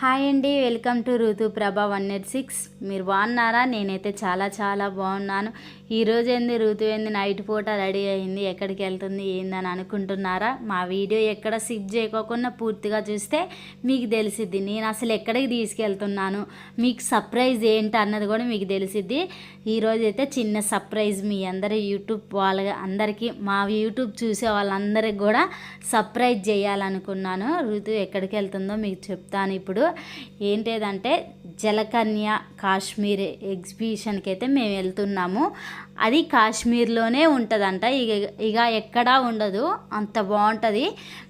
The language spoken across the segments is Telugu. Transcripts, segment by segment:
హాయ్ అండి వెల్కమ్ టు ఋతు ప్రభా వన్ ఎయిట్ సిక్స్. మీరు బాగున్నారా? నేనైతే చాలా చాలా బాగున్నాను. ఈరోజు ఏంది? ఋతు ఏంది? నైట్ పూట రెడీ అయింది. ఎక్కడికి వెళ్తుంది? ఏందని అనుకుంటున్నారా? మా వీడియో ఎక్కడ సిప్ చేయకోకుండా పూర్తిగా చూస్తే మీకు తెలిసిద్ది. నేను అసలు ఎక్కడికి తీసుకెళ్తున్నాను? మీకు సర్ప్రైజ్ ఏంటి అన్నది కూడా మీకు తెలిసిద్ది. ఈరోజు అయితే చిన్న సర్ప్రైజ్ మీ అందరి యూట్యూబ్ వాళ్ళ అందరికీ మా యూట్యూబ్ చూసే వాళ్ళందరికీ కూడా సర్ప్రైజ్ చేయాలనుకున్నాను. ఋతు ఎక్కడికి వెళ్తుందో మీకు చెప్తాను ఇప్పుడు. ఏంటిదంటే జలకన్య కాశ్మీర్ ఎగ్జిబిషన్కి అయితే మేము వెళ్తున్నాము. అది కాశ్మీర్లోనే ఉంటుందంట. ఇక ఇక ఎక్కడా ఉండదు. అంత బాగుంటుంది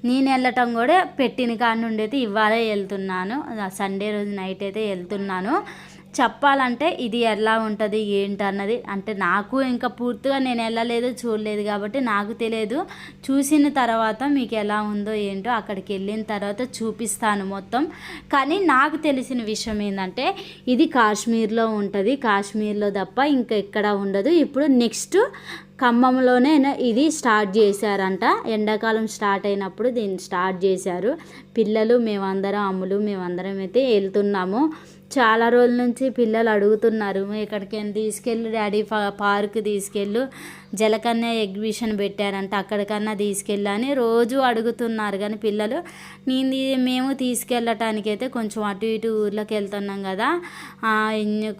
నేను వెళ్ళటం కూడా పెట్టిన కాడ నుండి అయితే ఇవాళే వెళ్తున్నాను సండే రోజు నైట్ అయితే వెళ్తున్నాను. చెప్పాలంటే ఇది ఎలా ఉంటుంది ఏంటి అన్నది. అంటే నాకు ఇంకా పూర్తిగా నేను వెళ్ళలేదు చూడలేదు కాబట్టి నాకు తెలియదు. చూసిన తర్వాత మీకు ఎలా ఉందో ఏంటో అక్కడికి వెళ్ళిన తర్వాత చూపిస్తాను మొత్తం. కానీ నాకు తెలిసిన విషయం ఏంటంటే ఇది కాశ్మీర్లో ఉంటుంది. కాశ్మీర్లో తప్ప ఇంకా ఎక్కడ ఉండదు. ఇప్పుడు నెక్స్ట్ ఖమ్మంలోనే ఇది స్టార్ట్ చేశారంట. ఎండాకాలం స్టార్ట్ అయినప్పుడు దీన్ని స్టార్ట్ చేశారు. పిల్లలు మేమందరం అమ్ములు మేమందరం అయితే వెళ్తున్నాము. చాలా రోజుల నుంచి పిల్లలు అడుగుతున్నారు ఎక్కడికైనా తీసుకెళ్ళు డాడీ పార్క్ తీసుకెళ్ళు జలకన్య ఎగ్జిబిషన్ పెట్టారంట అక్కడికన్నా తీసుకెళ్ళని రోజు అడుగుతున్నారు. కానీ పిల్లలు నేను మేము తీసుకెళ్ళటానికి అయితే కొంచెం అటు ఇటు ఊర్లోకి వెళ్తున్నాం కదా.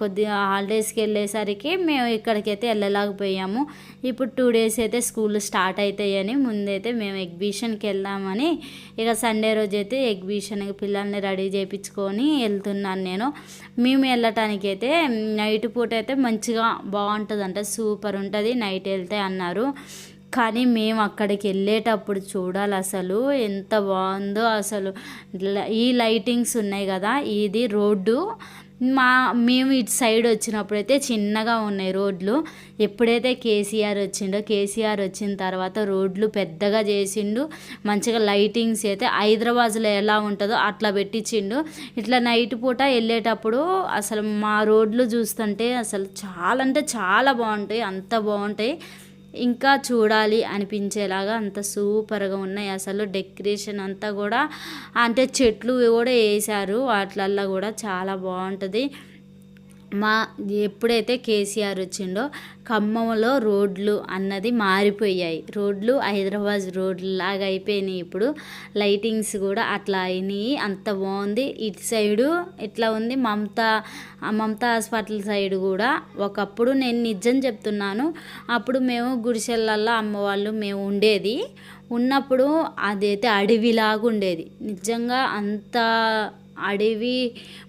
కొద్దిగా హాలిడేస్కి వెళ్ళేసరికి మేము ఇక్కడికైతే వెళ్ళలేకపోయాము ఇప్పుడు టూ డేస్ అయితే స్కూల్ స్టార్ట్ అవుతాయని ముందైతే మేము ఎగ్జిబిషన్కి వెళ్దామని ఇక సండే రోజు అయితే ఎగ్జిబిషన్కి పిల్లల్ని రెడీ చేయించుకొని వెళ్తున్నాను నేను. మేము వెళ్ళటానికి అయితే నైట్ పూట అయితే మంచిగా బాగుంటుంది సూపర్ ఉంటుంది. నైట్ వెళ్తాయి అన్నారు. కానీ మేము అక్కడికి వెళ్ళేటప్పుడు చూడాలి అసలు ఎంత బాగుందో అసలు. ఈ లైటింగ్స్ ఉన్నాయి కదా ఇది రోడ్డు. మా మేము ఇటు సైడ్ వచ్చినప్పుడు అయితే చిన్నగా ఉన్నాయి రోడ్లు. ఎప్పుడైతే కేసీఆర్ వచ్చిండో కేసీఆర్ వచ్చిన తర్వాత రోడ్లు పెద్దగా చేసిండు. మంచిగా లైటింగ్స్ అయితే హైదరాబాద్లో ఎలా ఉంటుందో అట్లా పెట్టించిండు. ఇట్లా నైట్ పూట వెళ్ళేటప్పుడు అసలు మా రోడ్లు చూస్తుంటే అసలు చాలా అంటే చాలా బాగుంటాయి అంత బాగుంటాయి. ఇంకా చూడాలి అనిపించేలాగా అంత సూపర్గా ఉన్నాయి. అసలు డెకరేషన్ అంతా కూడా అంటే చెట్లు కూడా వేశారు వాటిలల్లో కూడా చాలా బాగుంటుంది. మా ఎప్పుడైతే కేసీఆర్ వచ్చిండో ఖమ్మంలో రోడ్లు అన్నది మారిపోయాయి. రోడ్లు హైదరాబాద్ రోడ్లు లాగా అయిపోయినాయి ఇప్పుడు. లైటింగ్స్ కూడా అట్లా అయినాయి. అంత బాగుంది. ఇటు సైడు ఇట్లా ఉంది? మమతా మమతా హాస్పిటల్ సైడ్ కూడా. ఒకప్పుడు నేను నిజం చెప్తున్నాను. అప్పుడు మేము గుడిసెలల్లో అమ్మవాళ్ళు మేము ఉండేది. ఉన్నప్పుడు అదైతే అడవిలాగా ఉండేది. నిజంగా అంత అడవి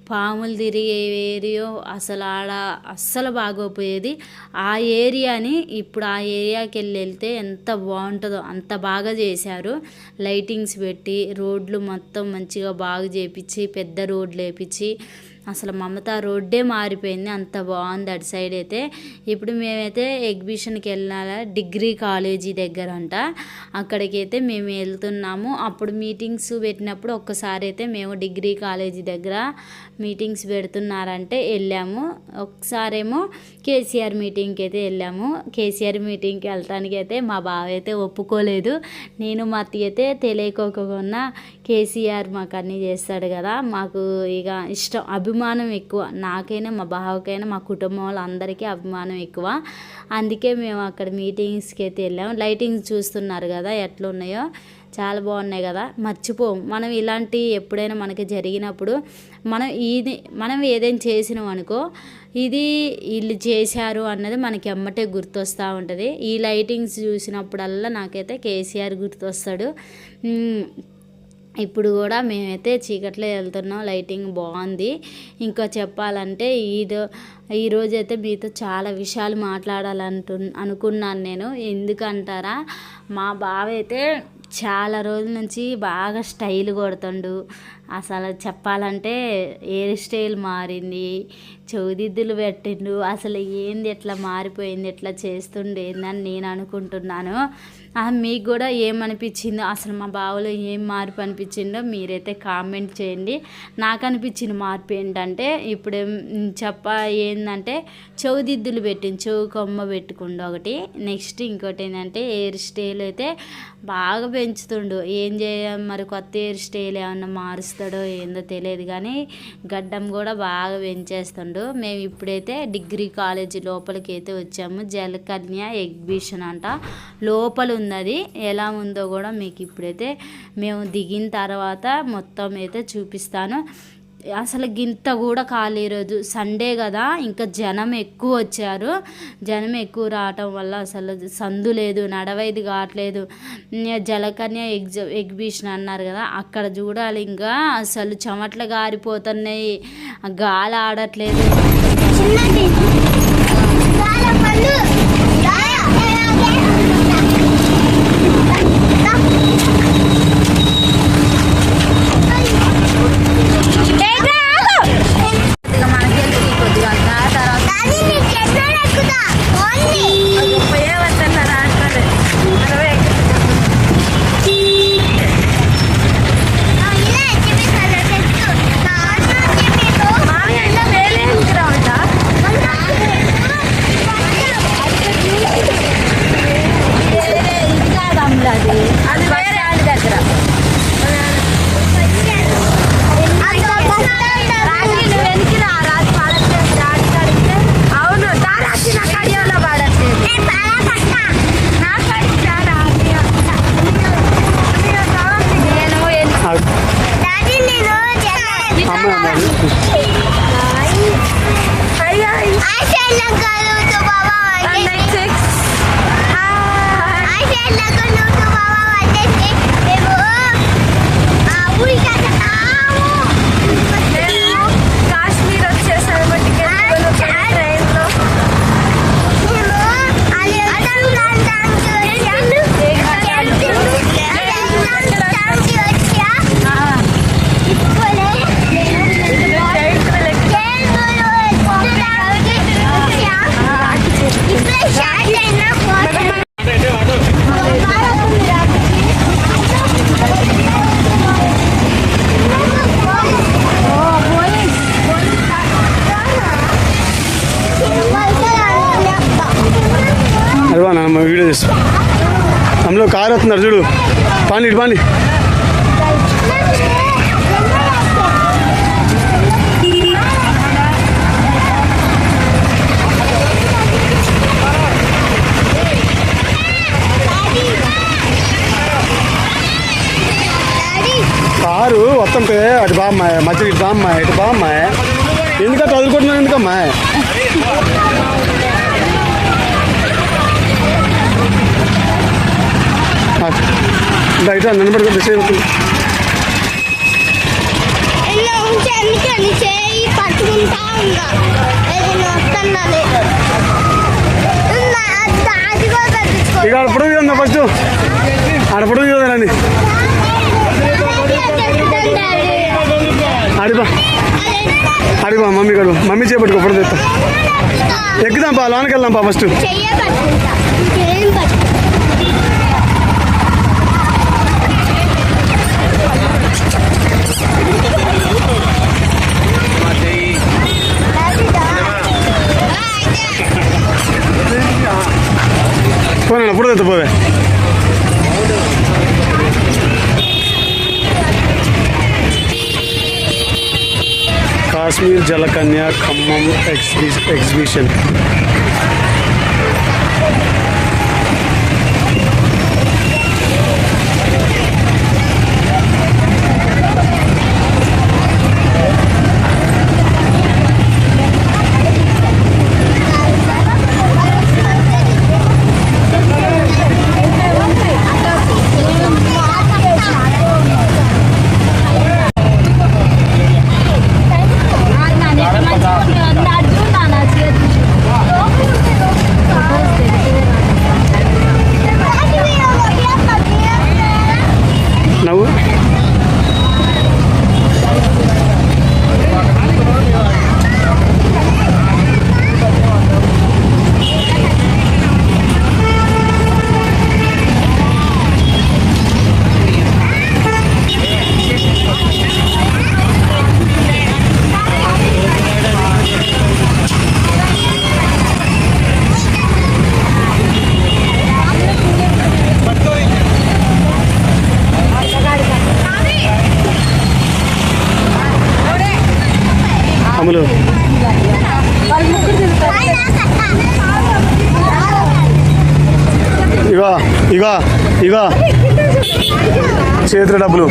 పాములు తిరిగే ఏరియో అసలు ఆడ అస్సలు బాగోపోయేది. ఆ ఏరియాని ఇప్పుడు ఆ ఏరియాకి వెళ్ళి వెళ్తే ఎంత బాగుంటుందో అంత బాగా చేశారు. లైటింగ్స్ పెట్టి రోడ్లు మొత్తం మంచిగా బాగా చేపించి పెద్ద రోడ్లు వేపించి అసలు మమతా రోడ్డే మారిపోయింది. అంత బాగుంది అటు సైడ్ అయితే. ఇప్పుడు మేమైతే ఎగ్జిబిషన్కి వెళ్ళాలి? డిగ్రీ కాలేజీ దగ్గర అంట అక్కడికైతే మేము వెళ్తున్నాము. అప్పుడు మీటింగ్స్ పెట్టినప్పుడు ఒక్కసారి అయితే మేము డిగ్రీ కాలేజీ దగ్గర మీటింగ్స్ పెడుతున్నారంటే వెళ్ళాము. ఒకసారేమో కేసీఆర్ మీటింగ్కి అయితే వెళ్ళాము. కేసీఆర్ మీటింగ్కి వెళ్ళటానికి అయితే మా బావ అయితే ఒప్పుకోలేదు. నేను మా అయితే తెలియకోకుండా కేసీఆర్ మాకు అన్నీ చేస్తాడు కదా మాకు ఇక ఇష్టం అభిమానం ఎక్కువ. నాకైనా మా బావకైనా మా కుటుంబం వాళ్ళందరికీ అభిమానం ఎక్కువ. అందుకే మేము అక్కడ మీటింగ్స్కి అయితే వెళ్ళాము లైటింగ్స్ చూస్తున్నారు కదా ఎట్లున్నాయో. చాలా బాగున్నాయి కదా. మర్చిపోము మనం ఇలాంటి ఎప్పుడైనా మనకి జరిగినప్పుడు మనం ఇది మనం ఏదైనా చేసినాం అనుకో ఇది వీళ్ళు చేశారు అన్నది మనకి ఎమ్మటే గుర్తొస్తూ ఉంటుంది. ఈ లైటింగ్స్ చూసినప్పుడల్లా నాకైతే కేసీఆర్ గుర్తొస్తాడు. ఇప్పుడు కూడా మేమైతే చీకట్లో వెళ్తున్నాం. లైటింగ్ బాగుంది. ఇంకా చెప్పాలంటే ఈదో ఈరోజు అయితే మీతో చాలా విషయాలు మాట్లాడాలంటు అనుకున్నాను నేను. ఎందుకంటారా? మా బావ అయితే చాలా రోజుల నుంచి బాగా స్టైల్ కొడుతుండు. అసలు చెప్పాలంటే హెయిర్ స్టైల్ మారింది. చౌదిద్దులు పెట్టిండు. అసలు ఏంది ఎట్లా మారిపోయింది ఎట్లా చేస్తుండేందని నేను అనుకుంటున్నాను. మీకు కూడా ఏమనిపించిందో అసలు మా బావలో ఏం మార్పు అనిపించిందో మీరైతే కామెంట్ చేయండి. నాకు అనిపించిన మార్పు ఏంటంటే ఇప్పుడు చెప్ప ఏంటంటే చెవిదిద్దులు పెట్టింది చెవు కొమ్మ పెట్టుకుండా ఒకటి. నెక్స్ట్ ఇంకోటి ఏంటంటే హెయిర్ స్టైల్ అయితే బాగా పెంచుతుండు. ఏం చేయ మరి కొత్త హెయిర్ స్టైల్ ఏమన్నా మారుస్తాడో ఏందో తెలియదు కానీ గడ్డం కూడా బాగా పెంచేస్తుండు. మేము ఇప్పుడైతే డిగ్రీ కాలేజీ లోపలికి అయితే వచ్చాము. జలకన్య ఎగ్జిబిషన్ అంట. లోపల ఉన్నది. ఎలా ఉందో కూడా మీకు ఇప్పుడైతే మేము దిగిన తర్వాత మొత్తం అయితే చూపిస్తాను. అసలు గింత కూడా ఖాళీ రోజు సండే కదా ఇంకా జనం ఎక్కువ వచ్చారు. జనం ఎక్కువ రావటం వల్ల అసలు సందు లేదు నడవైది కావట్లేదు. జలకన్య ఎగ్జ ఎగ్జిబిషన్ అన్నారు కదా అక్కడ చూడాలి ఇంకా. అసలు చెమట్లు గారిపోతున్నాయి. గాలి ఆడట్లేదు వస్తున్నారు చూడు. పాండి ఇటు పాండి. కారు వస్తుంటే అటు బామ్మాయి మధ్య ఇటు బామ్మాయి ఇటు బామ్మాయి. ఎందుకంటే వదులుకుంటున్నావు? ఎందుకమ్మా బయట నిలబడుకుంటే సేవకులు ఇలా ఉంచి అందుకే నీ చేయి పట్టుకుంటా ఉందా ఏదైనా వస్తుందా లేదు ఉందా? కూడా కట్టించుకో. ఇక పొడుగు ఉందా ఫస్ట్. ఆడ పొడుగు చూడాలని ఆడిపా. ఆడిపా మమ్మీ కాడు మమ్మీ చేపట్టుకో పొడుగు తెస్తా. ఎక్కుదాం పా లోనికి వెళ్దాం పా ఫస్ట్ పోనా పొడుగు తెస్తా పోవే కాశ్మీర్ జలకన్య ఖమ్మం ఎగ్జిబి ఎగ్జిబిషన్ అమలు ఇగో ఇగో ఇగో. చేతుల డబ్బులు.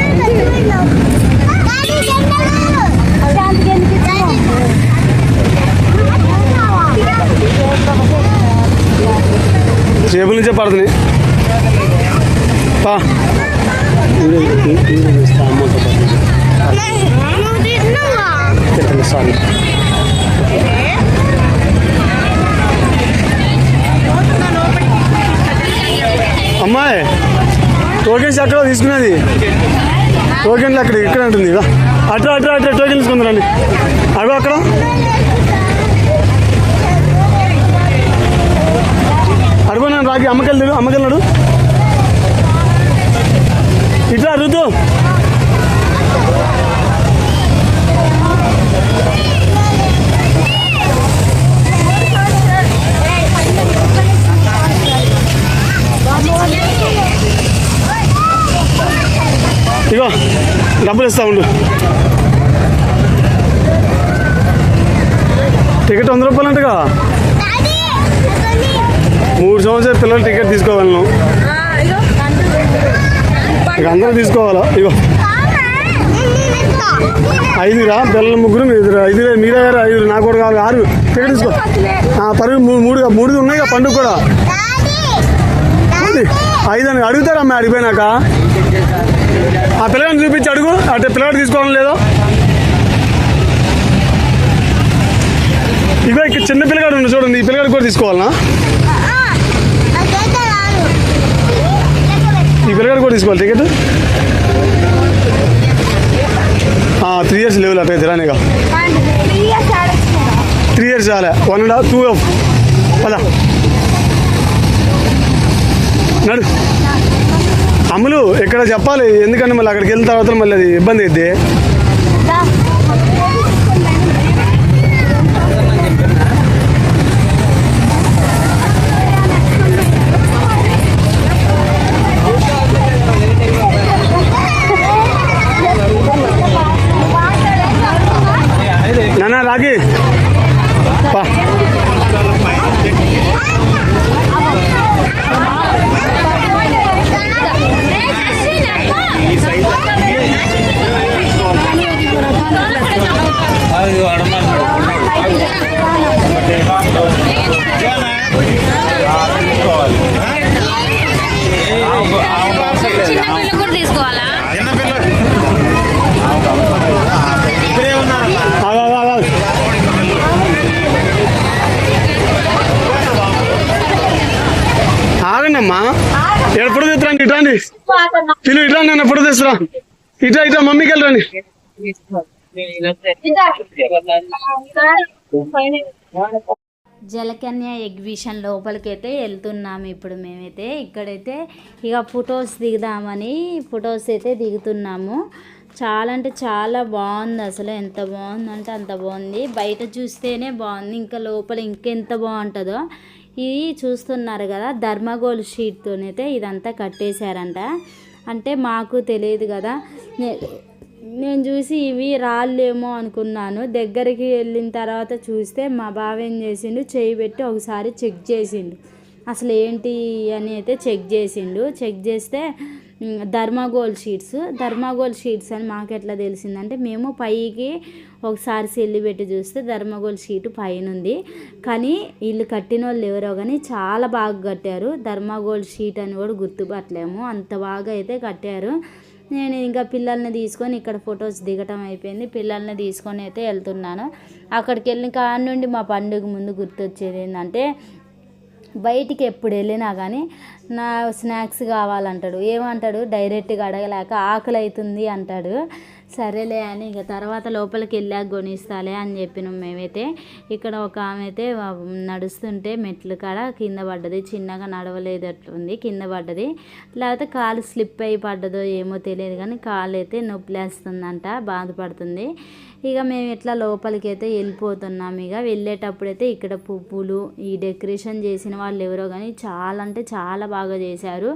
జేబుల నుంచే పడుతుంది. పా. సారీ అమ్మాయి టోకెన్స్ ఎక్కడ తీసుకునేది టోకెన్లు అక్కడ ఇక్కడ ఉంటుంది కదా అట్లా అట్లా అట్లా టోకెన్ తీసుకుందండి అగో అక్కడ. అడుగున్నాను రాకి అమ్మకెళ్ళాడు అమ్మకెళ్ళాడు ఇట్లా రుతు. ఇగో డబ్బులు ఇస్తా ఉండు. టికెట్ వంద రూపాయలు అంటగా మూడు సంవత్సరాల పిల్లలు టికెట్ తీసుకోగలను ఇక అందరూ తీసుకోవాలా? ఇగో. ఐదురా పిల్లలు ముగ్గురు మీరు ఐదుగురు మీరే గారు ఐదుగురు నాకు కూడా కావాలి. ఆరు. టికెట్ తీసుకో. పరుగు మూడు మూడు మూడు ఉన్నాయి పండుగ కూడా. ఐదు అని అడుగుతారా అమ్మాయి అడిగిపోయినాక. ఆ పిల్లగాని చూపించి అడుగు. అంటే పిల్లగాడు తీసుకోవడం లేదో? ఇగో ఇక్కడ చిన్న పిల్లగాడు ఉంది చూడండి. ఈ పిల్లగాడు కూడా తీసుకోవాలనా? ఈ పిల్లగాడు కూడా తీసుకోవాలి. టికెట్? త్రీ ఇయర్స్ లేవు అట్లా రానిగా త్రీ ఇయర్స్ చాలా. One and half two half అలా నడు. అమలు ఇక్కడ చెప్పాలి? ఎందుకంటే మళ్ళీ అక్కడికి వెళ్ళిన తర్వాత మళ్ళీ అది ఇబ్బంది అయింది ఇట్రాండి అన్న ఎప్పుడు మమ్మీకి వెళ్ళండి జలకన్య ఎగ్జిబిషన్ లోపలికైతే వెళ్తున్నాము ఇప్పుడు మేమైతే. ఇక్కడైతే ఇక ఫొటోస్ దిగుదామని ఫొటోస్ అయితే దిగుతున్నాము. చాలా అంటే చాలా బాగుంది అసలు. ఎంత బాగుందంటే అంత బాగుంది. బయట చూస్తేనే బాగుంది. ఇంకా లోపల ఇంకెంత బాగుంటుందో. ఇది చూస్తున్నారు కదా ధర్మగోల్ షీట్తోనైతే ఇదంతా కట్టేశారంట. అంటే మాకు తెలియదు కదా. నేను చూసి ఇవి రాళ్ళేమో అనుకున్నాను. దగ్గరికి వెళ్ళిన తర్వాత చూస్తే మా బావ ఏం చేసిండు చేయి పెట్టి ఒకసారి చెక్ చేసిండు. అసలు ఏంటి అని అయితే చెక్ చేసిండు. చెక్ చేస్తే ధర్మాగోల్ షీట్స్. ధర్మాగోల్ షీట్స్ అని మాకు ఎట్లా తెలిసిందంటే మేము పైకి ఒకసారి సెల్లి పెట్టి చూస్తే ధర్మగోల్ షీట్ పైన ఉంది. కానీ వీళ్ళు కట్టిన వాళ్ళు ఎవరో కానీ చాలా బాగా కట్టారు. ధర్మగోల్ షీట్ అని కూడా గుర్తుపట్టలేము. అంత బాగా అయితే కట్టారు. నేను ఇంకా పిల్లల్ని తీసుకొని ఇక్కడ ఫొటోస్ దిగటం అయిపోయింది. పిల్లల్ని తీసుకొని అయితే వెళ్తున్నాను. అక్కడికి వెళ్ళిన కాడ నుండి మా పండుగ ముందు గుర్తొచ్చేది ఏంటంటే బయటికి ఎప్పుడు వెళ్ళినా కానీ నా స్నాక్స్ కావాలంటాడు. ఏమంటాడు? డైరెక్ట్గా అడగలేక ఆకలి అవుతుంది అంటాడు. సరేలే అని ఇక తర్వాత లోపలికి వెళ్ళాక కొనిస్తాలే అని చెప్పినాం మేమైతే. ఇక్కడ ఒక ఆమె అయితే నడుస్తుంటే మెట్లు కాడ కింద పడ్డది. చిన్నగా నడవలేదట్లుంది కింద పడ్డది. లేకపోతే కాలు స్లిప్ అయి పడ్డదో ఏమో తెలియదు కానీ కాలు అయితే నొప్పిలేస్తుందంట బాధపడుతుంది. ఇక మేము ఇట్లా లోపలికి అయితే వెళ్ళిపోతున్నాం ఇక. వెళ్ళేటప్పుడు అయితే ఇక్కడ పువ్వులు ఈ డెకరేషన్ చేసిన వాళ్ళు ఎవరో కానీ చాలా అంటే చాలా బాగా చేశారు.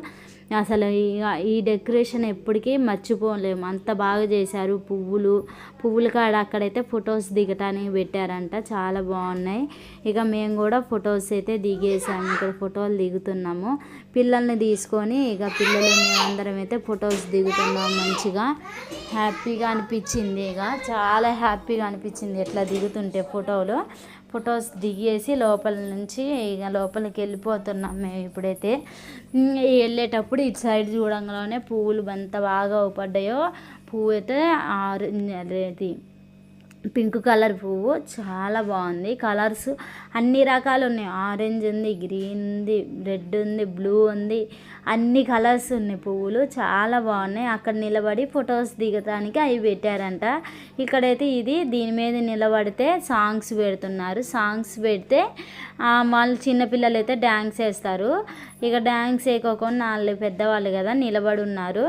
అసలు ఈ- ఈ డెకరేషన్ ఎప్పటికీ మర్చిపోలేము. అంత బాగా చేశారు. పువ్వులు పువ్వుల కాడ అక్కడైతే ఫొటోస్ దిగటానికి పెట్టారంట. చాలా బాగున్నాయి. ఇక మేము కూడా ఫొటోస్ అయితే దిగేసాము. ఇక్కడ ఫోటోలు దిగుతున్నాము. పిల్లల్ని తీసుకొని ఇక పిల్లలు మేమందరం అయితే ఫొటోస్ దిగుతున్నాం మంచిగా. హ్యాపీగా అనిపించింది ఇక. చాలా హ్యాపీగా అనిపించింది ఎట్లా దిగుతుంటే ఫోటోలు. ఫొటోస్ దిగేసి లోపల నుంచి ఇక లోపలికి వెళ్ళిపోతున్నాం మేము ఇప్పుడైతే. వెళ్ళేటప్పుడు ఇటు సైడ్ చూడంగానే పువ్వులు ఎంత బాగా అవుపడ్డాయో. పువ్వు అయితే ఆరెంజ్ అదేది పింక్ కలర్ పువ్వు చాలా బాగుంది. కలర్స్ అన్ని రకాలు ఉన్నాయి. ఆరెంజ్ ఉంది గ్రీన్ ఉంది రెడ్ ఉంది బ్లూ ఉంది. అన్ని కలర్స్ ఉన్నాయి పువ్వులు. చాలా బాగున్నాయి. అక్కడ నిలబడి ఫొటోస్ దిగటానికి అవి పెట్టారంట. ఇక్కడైతే ఇది దీని మీద నిలబడితే సాంగ్స్ పెడుతున్నారు. సాంగ్స్ పెడితే వాళ్ళు చిన్నపిల్లలు అయితే డ్యాన్స్ వేస్తారు. ఇక డ్యాన్స్ వేయకోకుండా వాళ్ళు పెద్దవాళ్ళు కదా నిలబడి ఉన్నారు.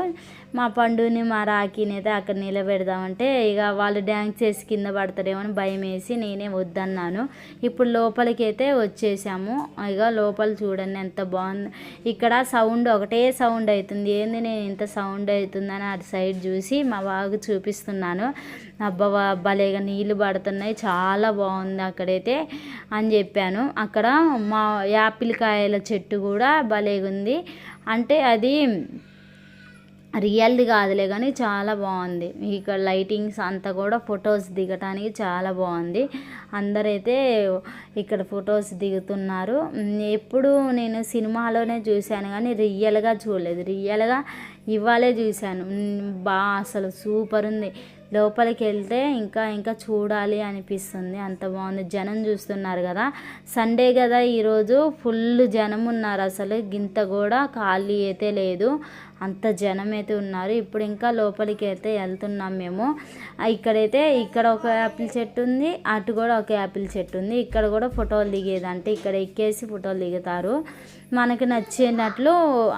మా పండుని మా రాఖీని అయితే అక్కడ నిలబెడదామంటే ఇక వాళ్ళు డ్యాన్స్ చేసి కింద పడతారేమో అని భయం వేసి నేనే వద్దన్నాను. ఇప్పుడు లోపలికి అయితే వచ్చేసాము. ఇక లోపల చూడండి ఎంత బాగుంది. ఇక్కడ సౌండ్ ఒకటే సౌండ్ అవుతుంది. ఏంది నేను ఇంత సౌండ్ అవుతుందని అటు సైడ్ చూసి మా బాగా చూపిస్తున్నాను. అబ్బా భలేగా నీళ్ళు పడుతున్నాయి. చాలా బాగుంది అక్కడైతే అని చెప్పాను. అక్కడ మా యాపిల్ కాయల చెట్టు కూడా భలేగా ఉంది అంటే అది రియల్ది కాదులే కానీ చాలా బాగుంది. ఇక్కడ లైటింగ్స్ అంతా కూడా ఫొటోస్ దిగటానికి చాలా బాగుంది. అందరైతే ఇక్కడ ఫొటోస్ దిగుతున్నారు. ఎప్పుడు నేను సినిమాలోనే చూశాను కానీ రియల్గా చూడలేదు. రియల్గా ఇవాళే చూశాను. బా అసలు సూపర్ ఉంది. లోపలికి వెళ్తే ఇంకా ఇంకా చూడాలి అనిపిస్తుంది. అంత బాగుంది. జనం చూస్తున్నారు కదా. సండే కదా ఈరోజు. ఫుల్ జనం ఉన్నారు అసలు. గింత కూడా ఖాళీ అయితే లేదు. అంత జనం అయితే ఉన్నారు. ఇప్పుడు ఇంకా లోపలికి అయితే వెళ్తున్నాం మేము. ఇక్కడైతే ఇక్కడ ఒక యాపిల్ చెట్టు ఉంది. అటు కూడా ఒక యాపిల్ చెట్టు ఉంది. ఇక్కడ కూడా ఫోటోలు దిగేదంటే ఇక్కడ ఎక్కేసి ఫోటోలు దిగుతారు. మనకు నచ్చినట్లు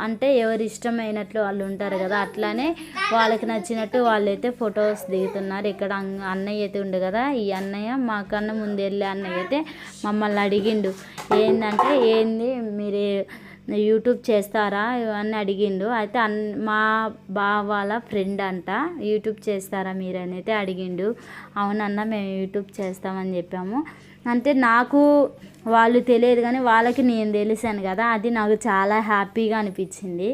అంటే ఎవరి ఇష్టమైనట్లు వాళ్ళు ఉంటారు కదా అట్లానే వాళ్ళకి నచ్చినట్టు వాళ్ళైతే ఫొటోస్ దిగుతున్నారు. ఇక్కడ అన్నయ్య అయితే ఉండు కదా ఈ అన్నయ్య మా కన్నా ముందు వెళ్ళే అన్నయ్య అయితే మమ్మల్ని అడిగిండు. ఏంటంటే ఏంది మీరు యూట్యూబ్ చేస్తారా అని అడిగిండు. అయితే అన్ మా బావ వాళ్ళ ఫ్రెండ్ అంట యూట్యూబ్ చేస్తారా మీరు అని అయితే అడిగిండు. అవునన్నా మేము యూట్యూబ్ చేస్తామని చెప్పాము. అంటే నాకు వాళ్ళు తెలియదు కానీ వాళ్ళకి నేను తెలిసాను కదా అది నాకు చాలా హ్యాపీగా అనిపించింది.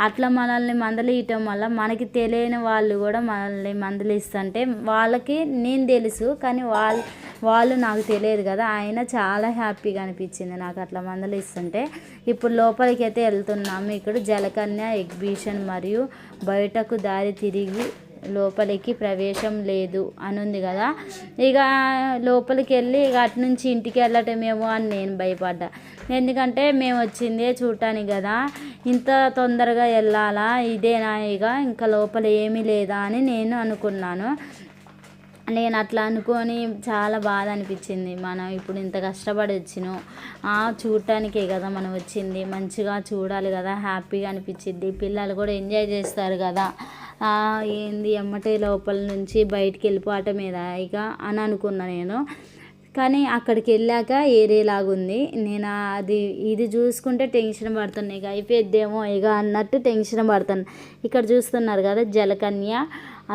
అట్లా మనల్ని మందలియటం వల్ల మనకి తెలియని వాళ్ళు కూడా మనల్ని మందలిస్తుంటే వాళ్ళకి నేను తెలుసు కానీ వాళ్ళు వాళ్ళు నాకు తెలియదు కదా ఆయన చాలా హ్యాపీగా అనిపించింది నాకు అట్లా మందలిస్తుంటే. ఇప్పుడు లోపలికి అయితే వెళ్తున్నాము ఇక్కడ జలకన్య ఎగ్జిబిషన్ మరియు బయటకు దారి తిరిగి లోపలికి ప్రవేశం లేదు అని ఉంది కదా. ఇక లోపలికి వెళ్ళి ఇక అటు నుంచి ఇంటికి వెళ్ళటమేమో అని నేను భయపడ్డా. ఎందుకంటే మేము వచ్చిందే చూడటానికి కదా. ఇంత తొందరగా వెళ్ళాలా? ఇదేనా ఇక ఇంకా లోపల ఏమీ లేదా అని నేను అనుకున్నాను. నేను అట్లా అనుకొని చాలా బాధ అనిపించింది. మనం ఇప్పుడు ఇంత కష్టపడి వచ్చినాం చూడటానికే కదా మనం వచ్చింది. మంచిగా చూడాలి కదా హ్యాపీగా అనిపించింది పిల్లలు కూడా ఎంజాయ్ చేస్తారు కదా. ఏంది ఎమ్మటే లోపల నుంచి బయటికి వెళ్ళిపోవటమేదా ఇక అని అనుకున్నా నేను. కానీ అక్కడికి వెళ్ళాక ఏరేలాగుంది. నేను అది ఇది చూసుకుంటే టెన్షన్ పడుతున్నా. ఇక అయిపోయిద్దేమో ఇక అన్నట్టు టెన్షన్ పడుతాను ఇక్కడ చూస్తున్నారు కదా జలకన్య.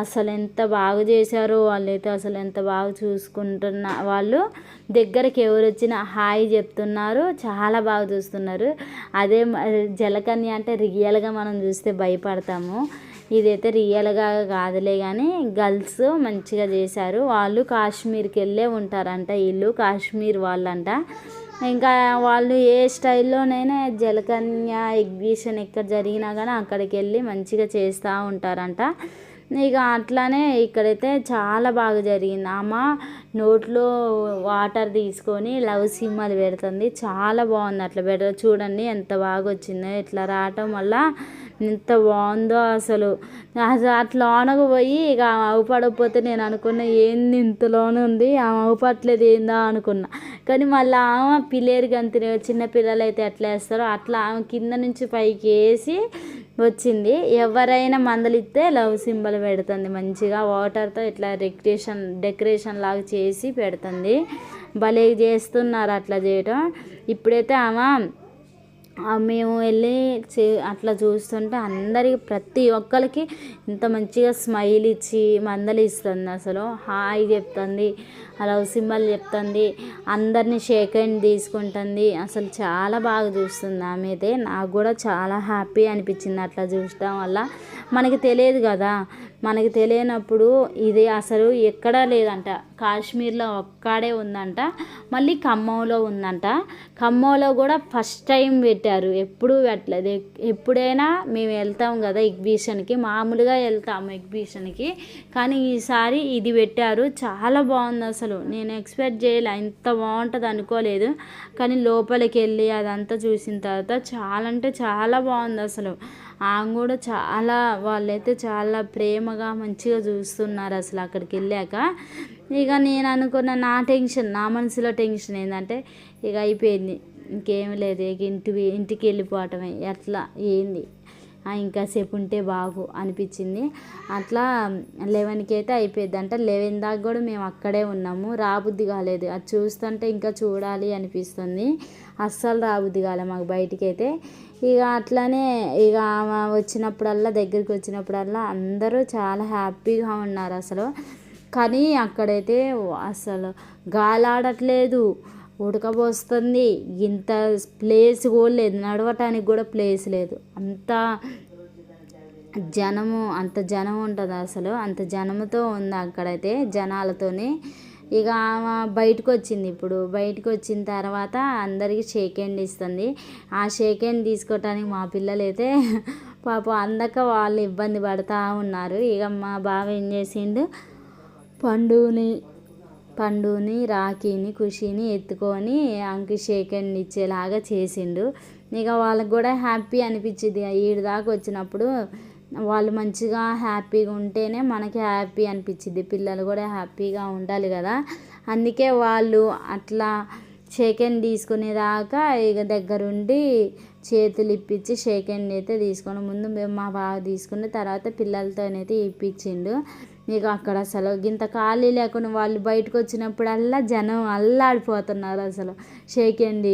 అసలు ఎంత బాగా చేశారో వాళ్ళైతే అసలు ఎంత బాగా చూసుకుంటున్న వాళ్ళు. దగ్గరికి ఎవరు వచ్చినా హాయ్ చెప్తున్నారు. చాలా బాగా చూస్తున్నారు. అదే జలకన్య అంటే రియల్గా మనం చూస్తే భయపడతాము. ఇదైతే రియల్గా కాదులే కానీ గర్ల్స్ మంచిగా చేశారు. వాళ్ళు కాశ్మీర్కి వెళ్ళే ఉంటారంట వీళ్ళు కాశ్మీర్ వాళ్ళంట. ఇంకా వాళ్ళు ఏ స్టైల్లోనైనా జలకన్య ఎగ్జిబిషన్ ఎక్కడ జరిగినా కానీ అక్కడికి వెళ్ళి మంచిగా చేస్తూ ఉంటారంట. ఇక అట్లానే ఇక్కడైతే చాలా బాగా జరిగింది. ఆమె నోట్లో వాటర్ తీసుకొని లవ్ సింబల్ పెడుతుంది. చాలా బాగుంది అట్లా పెడ చూడండి ఎంత బాగా వచ్చిందో ఇట్లా రావటం వల్ల ఎంత బాగుందో అసలు. అసలు అట్లా లోనకు ఇక ఆమె అవపడకపోతే నేను అనుకున్నా ఏంది ఇంతలోనే ఉంది ఆమె అవుపట్లేదు ఏందా అనుకున్నా. కానీ మళ్ళీ ఆమె పిల్లేరు గంతిని చిన్న పిల్లలు అయితే ఎట్లా వేస్తారో అట్లా ఆమె కింద నుంచి పైకి వేసి వచ్చింది. ఎవరైనా మందలిస్తే లవ్ సింబల్ పెడుతుంది మంచిగా వాటర్తో ఇట్లా డెకరేషన్ డెకరేషన్ లాగా చేసి పెడుతుంది. భలే చేస్తున్నారు అట్లా చేయటం. ఇప్పుడైతే ఆమె మేము వెళ్ళి చే- అట్లా చూస్తుంటే అందరికి ప్రతి ఒక్కరికి ఇంత మంచిగా స్మైల్ ఇచ్చి మందలిస్తుంది అసలు. హాయ్ చెప్తుంది అలా సింబల్ చెప్తుంది అందరినీ షేక్ హ్యాండ్ తీసుకుంటుంది. అసలు చాలా బాగా చూస్తుంది ఆమె అయితే. నాకు కూడా చాలా హ్యాపీ అనిపించింది అట్లా చూడటం వల్ల. మనకి తెలియదు కదా మనకి తెలియనప్పుడు ఇది అసలు ఎక్కడా లేదంట. కాశ్మీర్లో ఒక్కడే ఉందంట. మళ్ళీ ఖమ్మంలో ఉందంట. ఖమ్మంలో కూడా ఫస్ట్ టైం పెట్టారు. ఎప్పుడూ పెట్టలేదు. ఎప్పుడైనా మేము వెళ్తాం కదా ఎగ్జిబిషన్కి. మామూలుగా వెళ్తాము ఎగ్జిబిషన్కి. కానీ ఈసారి ఇది పెట్టారు. చాలా బాగుంది అసలు. నేను ఎక్స్పెక్ట్ చేయలే. ఇంత బాగుంటుంది అనుకోలేదు. కానీ లోపలికి వెళ్ళి అదంతా చూసిన తర్వాత చాలా అంటే చాలా బాగుంది అసలు. ఆమె కూడా చాలా వాళ్ళైతే చాలా ప్రేమగా మంచిగా చూస్తున్నారు అసలు అక్కడికి వెళ్ళాక. ఇక నేను అనుకున్న నా టెన్షన్ నా మనసులో టెన్షన్ ఏంటంటే ఇక అయిపోయింది. ఇంకేం లేదు ఇక ఇంటి ఇంటికి వెళ్ళిపోవటమే. ఎట్లా ఏంది? ఇంకా సేపు ఉంటే బాగు అనిపించింది. అట్లా లెవెన్కి అయితే అయిపోయింది అంటే లెవెన్ దాకా కూడా మేము అక్కడే ఉన్నాము. రాబుద్ది కాలేదు. అది చూస్తుంటే ఇంకా చూడాలి అనిపిస్తుంది. అస్సలు రాబుద్ది కాలే మాకు బయటికి అయితే ఇక అట్లనే ఇక ఆమె వచ్చినప్పుడల్లా దగ్గరికి వచ్చినప్పుడల్లా అందరూ చాలా హ్యాపీగా ఉన్నారు అసలు. కానీ అక్కడైతే అసలు గాలాడట్లేదు. ఉడకబోస్తుంది. ఇంత ప్లేస్ కూడా లేదు. నడవటానికి కూడా ప్లేస్ లేదు. అంత జనము అంత జనం ఉంటుంది అసలు. అంత జనముతో ఉంది అక్కడైతే జనాలతోనే. ఇక ఆమె బయటకు వచ్చింది ఇప్పుడు. బయటకు వచ్చిన తర్వాత అందరికీ షేక్ హ్యాండ్ ఇస్తుంది. ఆ షేక్ హ్యాండ్ తీసుకోవటానికి మా పిల్లలైతే పాపం అందక వాళ్ళు ఇబ్బంది పడుతూ ఉన్నారు. ఇక మా బావ ఏం చేసిండు? పండుని పండుని రాఖీని ఖుషిని ఎత్తుకొని అంకి షేక్ హ్యాండ్ ఇచ్చేలాగా చేసిండు. ఇక వాళ్ళకి కూడా హ్యాపీ అనిపించింది. ఈడు దాకా వచ్చినప్పుడు వాళ్ళు మంచిగా హ్యాపీగా ఉంటేనే మనకి హ్యాపీ అనిపించింది పిల్లలు కూడా హ్యాపీగా ఉండాలి కదా. అందుకే వాళ్ళు అట్లా షేక్ హ్యాండ్ తీసుకునేదాకా ఇక దగ్గరుండి చేతులు ఇప్పించి షేక్ హ్యాండ్ అయితే తీసుకొని ముందు మేము మా బావ తీసుకున్న తర్వాత పిల్లలతోనైతే ఇప్పించిండు. ఇక అక్కడ అసలు ఇంత ఖాళీ లేకుండా వాళ్ళు బయటకు వచ్చినప్పుడల్లా జనం అల్లాడిపోతున్నారు అసలు షేక్ హ్యాండ్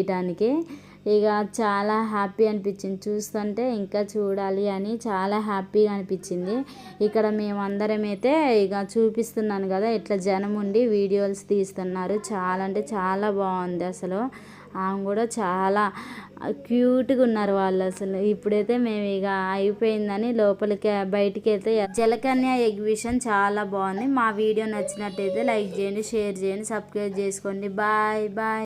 ఇక చాలా హ్యాపీ అనిపించింది. చూస్తుంటే ఇంకా చూడాలి అని చాలా హ్యాపీగా అనిపించింది. ఇక్కడ మేమందరం అయితే ఇక చూపిస్తున్నాను కదా ఇట్లా జనం ఉండి వీడియోస్ తీస్తున్నారు. చాలా అంటే చాలా బాగుంది అసలు. ఆమె కూడా చాలా క్యూట్గా ఉన్నారు వాళ్ళు అసలు. ఇప్పుడైతే మేము ఇక అయిపోయిందని లోపలికి బయటికి అయితే జలకన్య ఎగ్జిబిషన్ చాలా బాగుంది. మా వీడియో నచ్చినట్టయితే లైక్ చేయండి షేర్ చేయండి సబ్స్క్రైబ్ చేసుకోండి. Bye bye.